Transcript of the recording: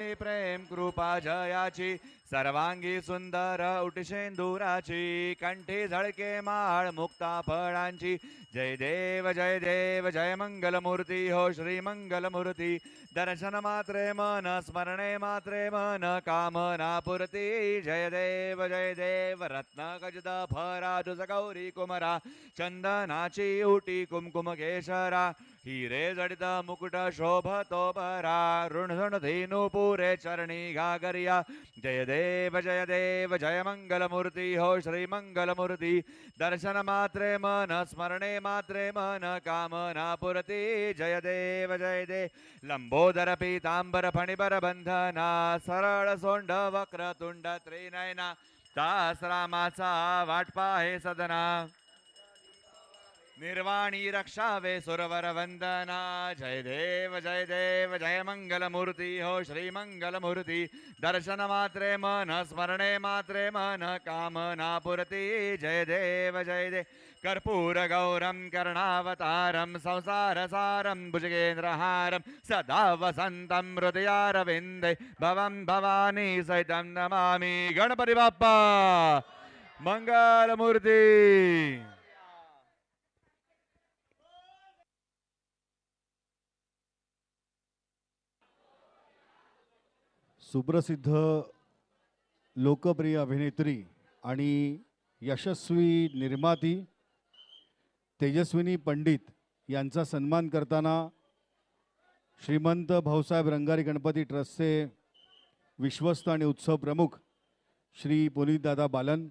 प्रेम कृपा जयाची। सर्वांगी सुंदर उटशेंदुराची कंठी झळके माळ, मुक्ता फळांची. जय देव जय देव, जय मंगलमूर्ती, हो श्री मंगलमूर्ती. दर्शन मात्रे मन, स्मरणे मात्रे मन कामना पुरती जय देव जय देव, रत्न गजद फरा तुझ गौरी कुमरा. चंदनाची उटी कुमकुम केशरा. हिरे जडित मुकुट शोभतो परा. ऋणधुण धेनु पुरे चरणी घागरिया. जय देव जय देव जय मंगलमूर्ती हो श्री मंगलमूर्ती। दर्शन मात्रे मन स्मरणे मात्रे मन कामना पुरती जय देव जय देव फणिबर बंधना सरळ सोंड वक्र तुंड त्रिनयना। दास रामाचा वाटपा हे सदना निर्वाणी रक्षावे सुरवर वंदना। जय देव जय देव, जय मंगलमूर्ती, हो श्री मंगलमूर्ती। दर्शन मात्रे मन, स्मरणे मात्रे मन, कामना पुरती। जय देव जय देव कर्पूर गौरम कर्णावतारम संसार सारम भुजगेन्द्रहारम सदा वसंतम हृदयारविंदे भवं भवानी सहितं नमामि। गणपति बाप्पा, मंगलमूर्ती। सुप्रसिद्ध लोकप्रिय अभिनेत्री आणि यशस्वी निर्माती तेजस्विनी पंडित यांचा सन्मान करताना श्रीमंत भाऊसाहेब रंगारी गणपती ट्रस्टचे विश्वस्त आणि उत्सव प्रमुख श्री पुनीतदादा बालन